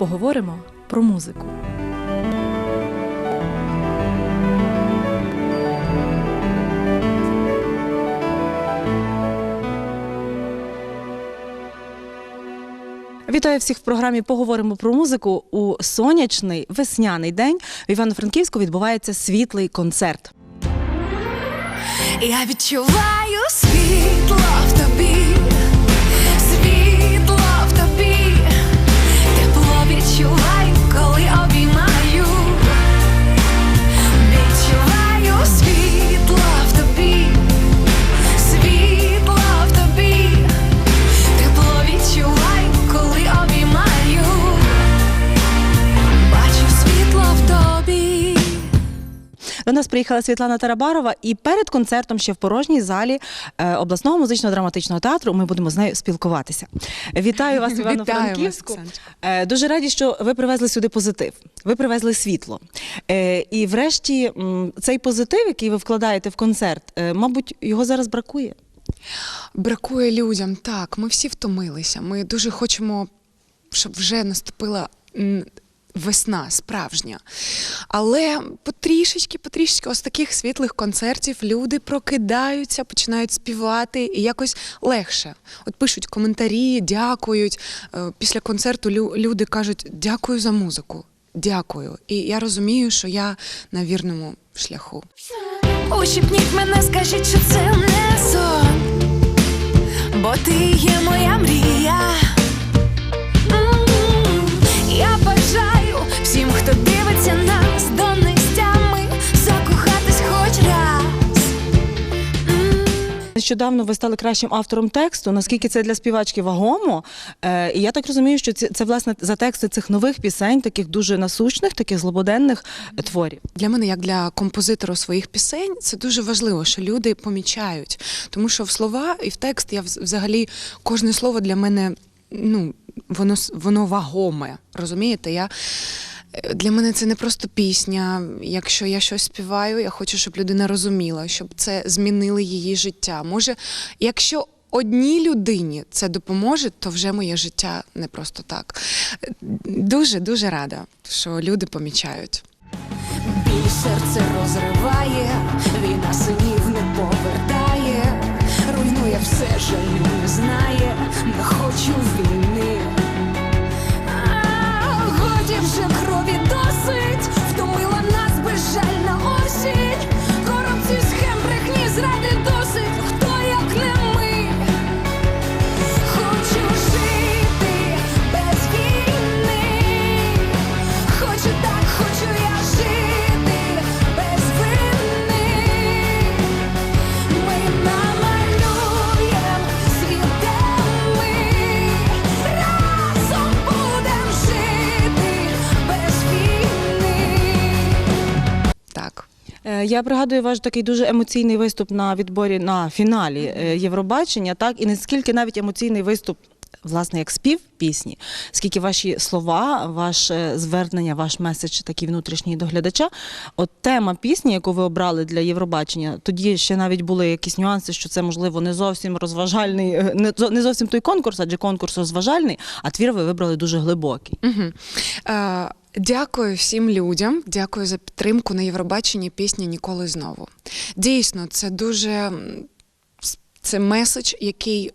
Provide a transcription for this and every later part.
поговоримо про музику. Вітаю всіх в програмі Поговоримо про музику. У сонячний весняний день в Івано-Франківську відбувається світлий концерт. Я відчуваю світло в тобі, приїхала Світлана Тарабарова, і перед концертом ще в порожній залі е, обласного музично-драматичного театру ми будемо з нею спілкуватися. Вітаю вас, Вітаю Івано-Франківську. вас, Е, Дуже раді, що ви привезли сюди позитив. Ви привезли світло. Е, І врешті цей позитив, який ви вкладаєте в концерт, мабуть, його зараз бракує. Бракує людям, так. Ми всі втомилися. Ми дуже хочемо, щоб вже наступила весна справжня. Але потрішечки, потрішечки, ось таких світлих концертів люди прокидаються, починають співати і якось легше. От пишуть коментарі, дякують. Е, Після концерту люди кажуть дякую за музику. Дякую. І я розумію, що я на вірному шляху. Ущипніть мене, скажіть, що це не сон, бо ти є моя мрія. Я всім, хто дивиться нас донестями, закохатись хоч раз. Нещодавно ви стали кращим автором тексту. Наскільки це для співачки вагомо? Е, І я так розумію, що це, це власне за тексти цих нових пісень, таких дуже насущних, таких злободенних е, творів. Для мене, як для композитора своїх пісень, це дуже важливо, що люди помічають. Тому що в слова і в текст я вз- взагалі кожне слово для мене ну, воно, с- воно вагоме. Розумієте? Я, для мене це не просто пісня. Якщо я щось співаю, я хочу, щоб людина розуміла, щоб це змінило її життя. Може, якщо одній людині це допоможе, то вже моє життя не просто так. Дуже дуже рада, що люди помічають. Біль серце розриває, війна синів не повертає, руйнує все, жалю не знає, не хочу війни. Вже крові досить, Я пригадую ваш такий дуже емоційний виступ на відборі на фіналі е, Євробачення, так і наскільки навіть емоційний виступ. Власне, як спів пісні, скільки ваші слова, ваше звернення, ваш меседж такий внутрішній до глядача. От тема пісні, яку ви обрали для Євробачення, тоді ще навіть були якісь нюанси, що це можливо не зовсім розважальний, е, не зовсім той конкурс, адже конкурс розважальний, а твір ви вибрали дуже глибокий. Угу. Е, дякую всім людям. Дякую за підтримку на Євробаченні пісні Ніколи знову. Дійсно, це дуже це меседж, який.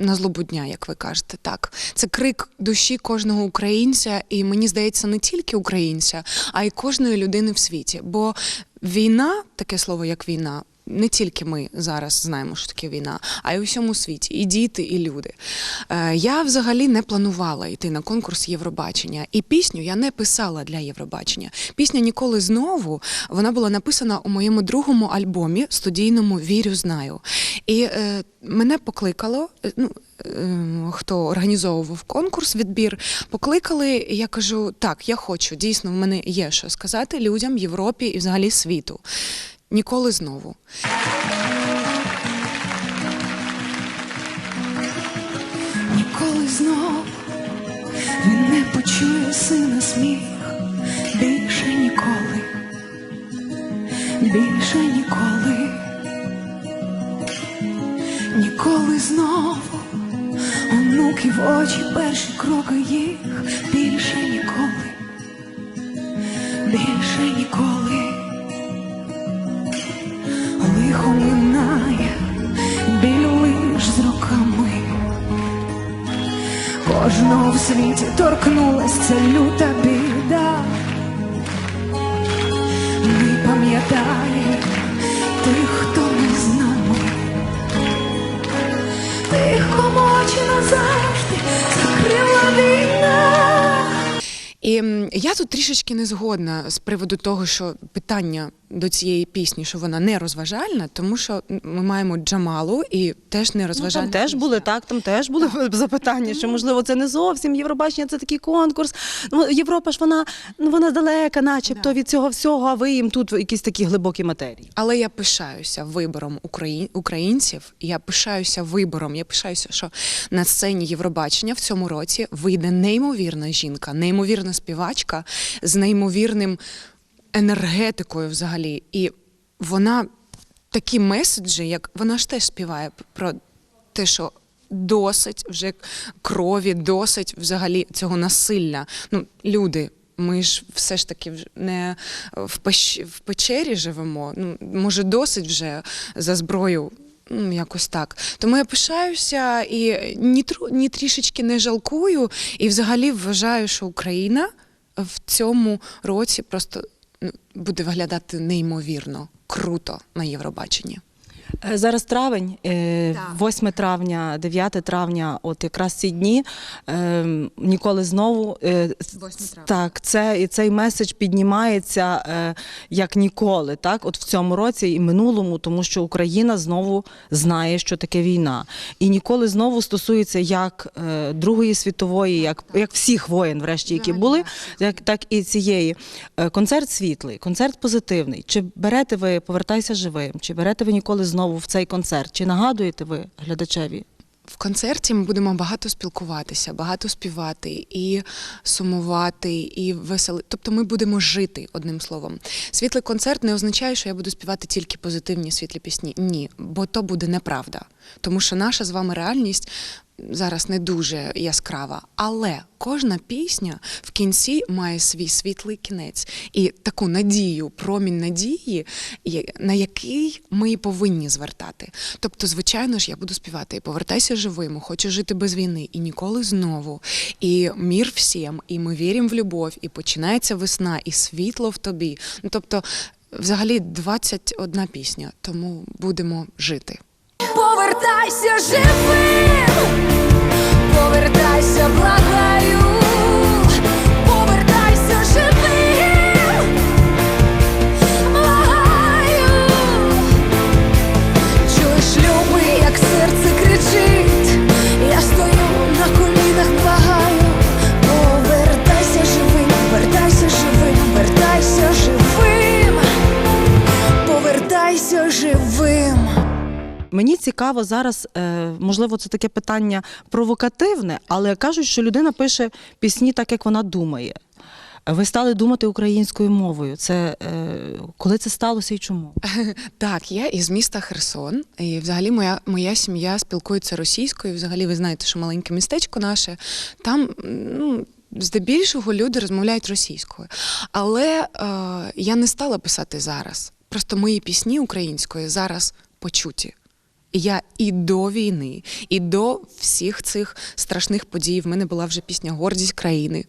На злобу дня, як ви кажете, так це крик душі кожного українця, і мені здається, не тільки українця, а й кожної людини в світі. Бо війна, таке слово як війна, не тільки ми зараз знаємо, що таке війна, а й у всьому світі, і діти, і люди. Е, я взагалі не планувала йти на конкурс Євробачення, і пісню я не писала для Євробачення. Пісня ніколи знову вона була написана у моєму другому альбомі студійному Вірю, знаю. І е, мене покликало. е, Ну, е, хто організовував конкурс, відбір, покликали. Я кажу: так, я хочу. Дійсно, в мене є що сказати людям Європі і взагалі світу. Ніколи знову. Ніколи знов він не почує сина сміх, більше ніколи, більше ніколи, ніколи знову. Онук Тільки в очі перші кроки їх. Більше ніколи, більше ніколи. Лихо минає, біль лиш з роками. Кожного в світі торкнулась ця люта біда. Не пам'ятає тих, хто не з. Тих, кому очі назавжди закрила війна. І я тут трішечки не згодна з приводу того, що питання до цієї пісні, що вона не розважальна, тому що ми маємо Джамалу і теж не Ну, там теж були так, там теж були запитання, що можливо це не зовсім Євробачення, це такий конкурс. Ну Європа ж вона ну вона далека, начебто від цього всього. А ви їм тут якісь такі глибокі матерії. Але я пишаюся вибором українців. Я пишаюся вибором. Я пишаюся, що на сцені Євробачення в цьому році вийде неймовірна жінка, неймовірна співачка з неймовірним енергетикою взагалі. І вона такі меседжі, як вона ж теж співає про те, що. Досить вже крові, досить взагалі цього насилля. Ну, люди, ми ж все ж таки не в, пещ... в печері живемо. Ну, може, досить вже за зброю. Ну, якось так. Тому я пишаюся і ні, ні трішечки не жалкую, і взагалі вважаю, що Україна в цьому році просто буде виглядати неймовірно круто на Євробаченні. Е, Зараз травень, е, 8 травня, 9 травня, от якраз ці дні е, ніколи знову е, 8 травня. так, це і цей меседж піднімається е, як ніколи, так, от в цьому році і минулому, тому що Україна знову знає, що таке війна, і ніколи знову стосується як е, Другої світової, як, як всіх воєн, врешті, які були, як так і цієї. Е, Концерт світлий, концерт позитивний. Чи берете ви повертайся живим? Чи берете ви ніколи знову в цей концерт? Чи нагадуєте ви глядачеві? В концерті ми будемо багато спілкуватися, багато співати і сумувати, і веселити. Тобто ми будемо жити одним словом. Світлий концерт не означає, що я буду співати тільки позитивні світлі пісні. Ні, бо то буде неправда. Тому що наша з вами реальність зараз не дуже яскрава. Але кожна пісня в кінці має свій світлий кінець і таку надію, промінь надії, на який ми і повинні звертати. Тобто, звичайно ж, я буду співати і повертайся живим, хочу жити без війни, і ніколи знову. І мір всім, і ми віримо в любов, і починається весна, і світло в тобі. Ну тобто, взагалі 21 пісня, тому будемо жити. Повертайся живим, повертайся, благаю, повертайся живим, цікаво зараз, е, можливо, це таке питання провокативне, але кажуть, що людина пише пісні так, як вона думає. Ви стали думати українською мовою. Це е, коли це сталося і чому? Так, я із міста Херсон, і взагалі моя, моя сім'я спілкується російською. Взагалі, ви знаєте, що маленьке містечко наше. Там ну, здебільшого люди розмовляють російською. Але е, я не стала писати зараз. Просто мої пісні українською зараз почуті. Я і до війни, і до всіх цих страшних подій. В мене була вже пісня Гордість країни.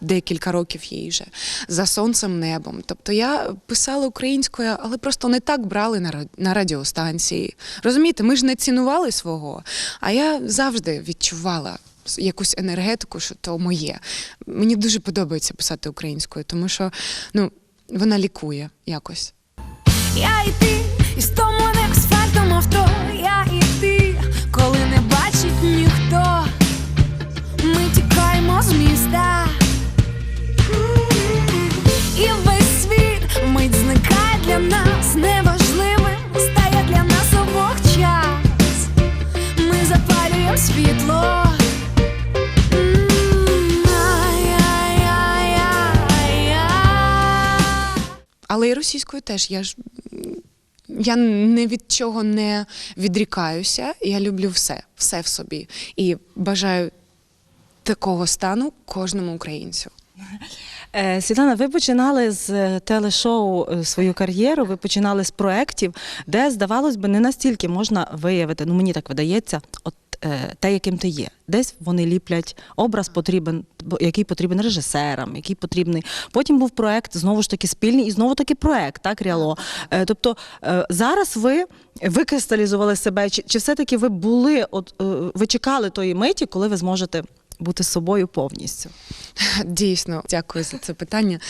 Декілька років їй вже за сонцем небом. Тобто я писала українською, але просто не так брали на ра- на радіостанції. Розумієте, ми ж не цінували свого. А я завжди відчувала якусь енергетику, що то моє. Мені дуже подобається писати українською, тому що ну, вона лікує якось. Я і ти, і стомлене асфальтом авто, я і ти, коли не бачить ніхто, ми тікаємо з міста. І весь світ вмить зникає для нас, неважливим стає для нас обох час. Ми запалюємо світло. Але і російською теж я ж я не від чого не відрікаюся. Я люблю все, все в собі. І бажаю такого стану кожному українцю. Е, Світлана, ви починали з е, телешоу е, свою кар'єру, ви починали з проєктів, де, здавалось би, не настільки можна виявити, ну мені так видається, от те, яким ти є. Десь вони ліплять образ потрібен, який потрібен режисерам, який потрібний. Потім був проект, знову ж таки, спільний, і знову таки проект, так, Ріало. Е, Тобто е, зараз ви викристалізували себе, чи, чи все-таки ви були, от е, ви чекали тої миті, коли ви зможете бути собою повністю? Дійсно, дякую за це питання.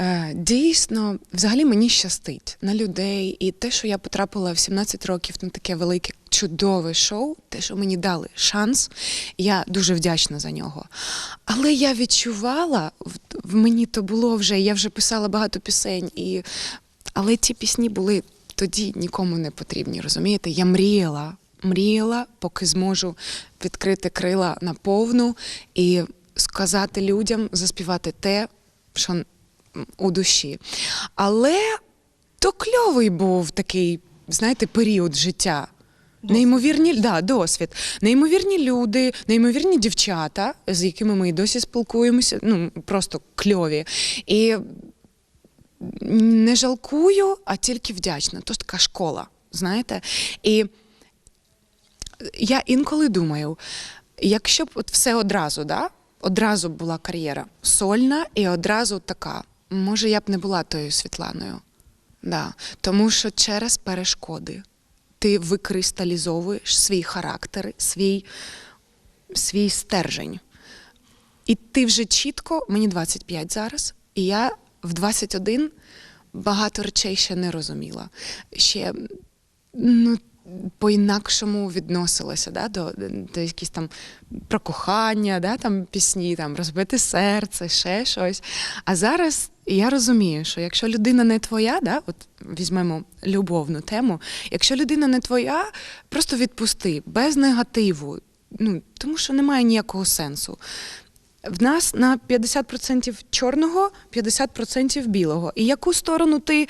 Е, Дійсно, взагалі мені щастить на людей, і те, що я потрапила в 17 років на таке велике чудове шоу, те, що мені дали шанс, я дуже вдячна за нього. Але я відчувала, в- мені то було вже, я вже писала багато пісень, і... але ті пісні були тоді нікому не потрібні, розумієте? Я мріяла, мріяла, поки зможу відкрити крила наповну і сказати людям, заспівати те, що у душі. Але то кльовий був такий, знаєте, період життя. Неймовірні да, досвід. Неймовірні люди, неймовірні дівчата, з якими ми і досі спілкуємося, ну просто кльові. І не жалкую, а тільки вдячна. Тож така школа, знаєте? І я інколи думаю, якщо б от все одразу, да? одразу була кар'єра сольна і одразу така, може, я б не була тою Світланою. Да. Тому що через перешкоди ти викристалізовуєш свій характер, свій, свій стержень. І ти вже чітко, мені 25 зараз, і я в 21 багато речей ще не розуміла. Ще ну, по-інакшому відносилася да, до, до якісь там про кохання, да, там пісні, там розбите серце, ще щось. А зараз я розумію, що якщо людина не твоя, да, от візьмемо любовну тему, якщо людина не твоя, просто відпусти без негативу. Ну, тому що немає ніякого сенсу. В нас на 50% чорного, 50% білого. І яку сторону ти е,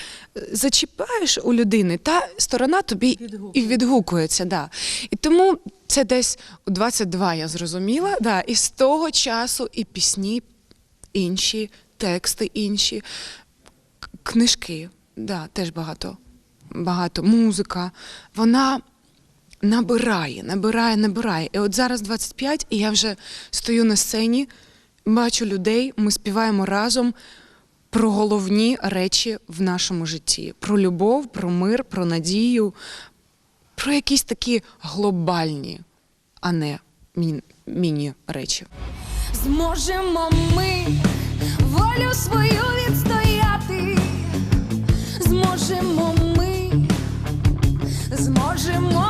зачіпаєш у людини, та сторона тобі і відгукується. Да. І тому це десь у 22 я зрозуміла. Да. І з того часу і пісні інші, тексти інші, книжки, да, теж багато. Багато музика. Вона набирає, набирає, набирає. І от зараз 25, і я вже стою на сцені, бачу людей, ми співаємо разом про головні речі в нашому житті: про любов, про мир, про надію, про якісь такі глобальні, а не міні-речі. Зможемо ми волю свою відстояти, зможемо ми, зможемо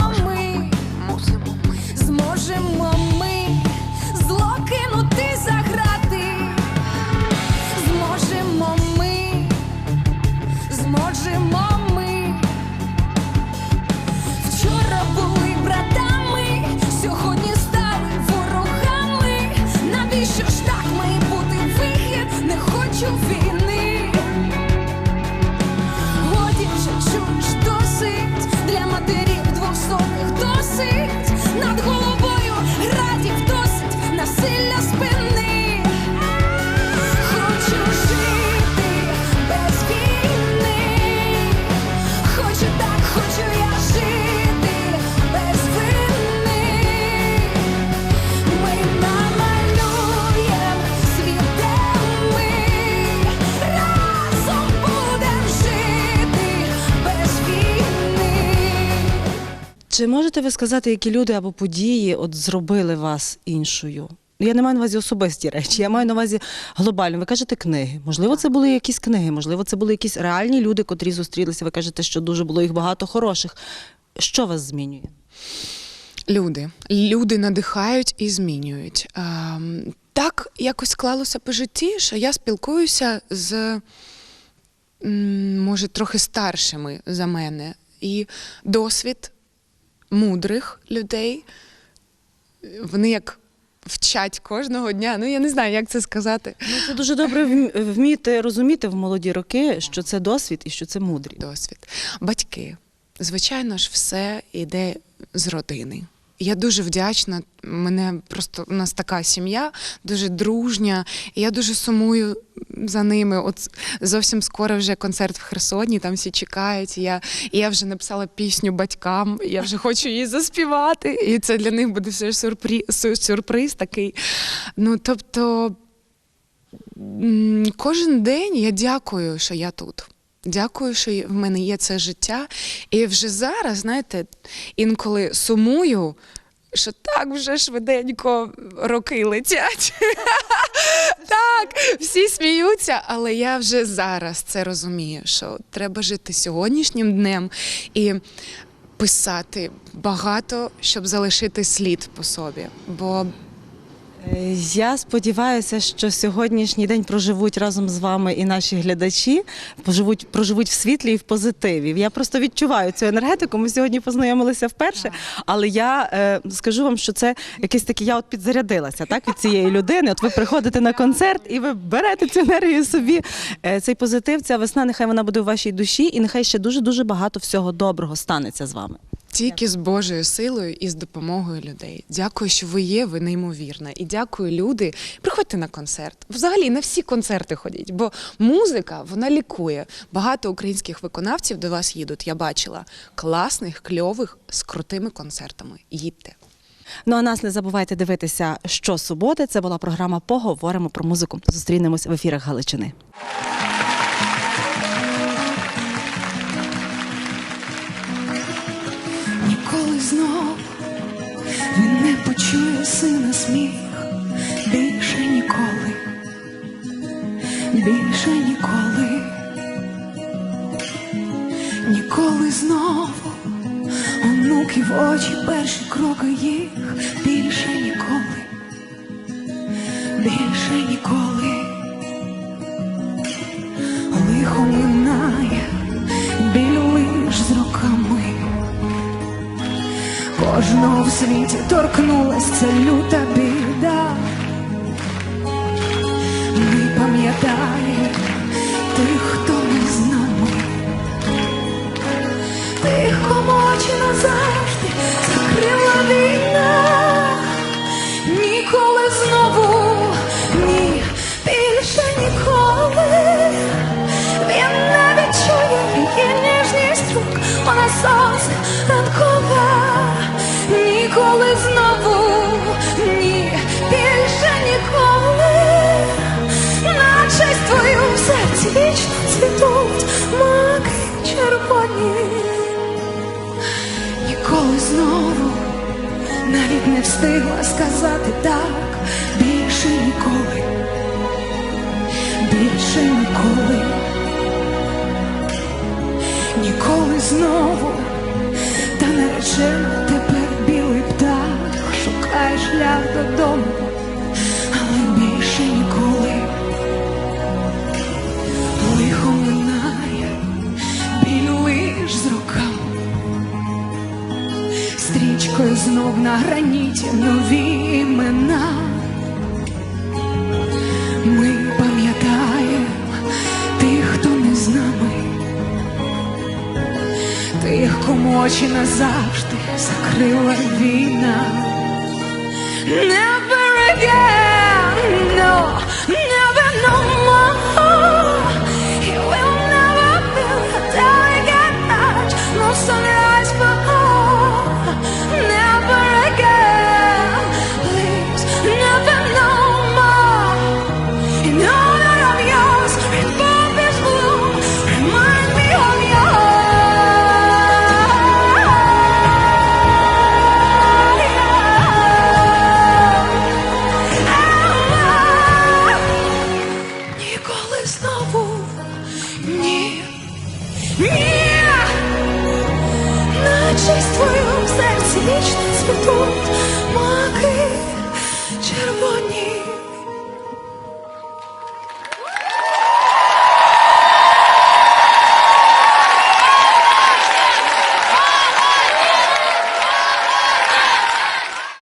Чи можете ви сказати, які люди або події от зробили вас іншою? Ну, Я не маю на увазі особисті речі, я маю на увазі глобально. Ви кажете книги. Можливо, це були якісь книги, можливо, це були якісь реальні люди, котрі зустрілися. Ви кажете, що дуже було їх багато хороших. Що вас змінює? Люди. Люди надихають і змінюють. Ем, так якось склалося по житті, що я спілкуюся з, може, трохи старшими за мене. І досвід мудрих людей, вони як вчать кожного дня. Ну, я не знаю, як це сказати. Ну, це дуже добре вм- вміти розуміти в молоді роки, що це досвід і що це мудрість. Досвід. Батьки. звичайно ж, все йде з родини. Я дуже вдячна. Мене просто у нас така сім'я, дуже дружня. І я дуже сумую за ними. От зовсім скоро вже концерт в Херсоні, там всі чекають. І я, я вже написала пісню батькам, я вже хочу її заспівати. І це для них буде все сюрприз, сюрприз такий. Ну, тобто, кожен день я дякую, що я тут. Дякую, що в мене є це життя. І вже зараз, знаєте, інколи сумую, що так вже швиденько роки летять. так, всі сміються, але я вже зараз це розумію, що треба жити сьогоднішнім днем і писати багато, щоб залишити слід по собі. Бо Я сподіваюся, що сьогоднішній день проживуть разом з вами і наші глядачі, поживуть, проживуть в світлі і в позитиві. Я просто відчуваю цю енергетику. Ми сьогодні познайомилися вперше, але я е, скажу вам, що це якесь таке, я от підзарядилася так, від цієї людини. От ви приходите на концерт і ви берете цю енергію собі. Е, цей позитив, ця весна, нехай вона буде у вашій душі, і нехай ще дуже-дуже багато всього доброго станеться з вами. Тільки з Божою силою і з допомогою людей. Дякую, що ви є, ви неймовірна. І дякую, люди. Приходьте на концерт. Взагалі на всі концерти ходіть, бо музика вона лікує. Багато українських виконавців до вас їдуть. Я бачила класних, кльових з крутими концертами. Їдьте. Ну а нас не забувайте дивитися щосуботи. Це була програма Поговоримо про музику. Зустрінемось в ефірах Галичини. Сина сміх, більше ніколи, більше ніколи, ніколи знову онуків очі, перші кроки їх, більше ніколи, більше ніколи, Кожного в світі торкнулась ця люта біда. Ми пам'ятає тих, хто не з нами, тих, кому очі назавжди закрила війна. Серці вічно цвітуть маки червоні. Ніколи знову навіть не встигла сказати так, більше ніколи, більше ніколи. Ніколи знову, та наречена тепер білий птах. Шукає шлях додому, стрічкою знов на граніті нові імена. Ми пам'ятаємо тих, хто не з нами тих, кому очі назавжди закрила війна. Never again,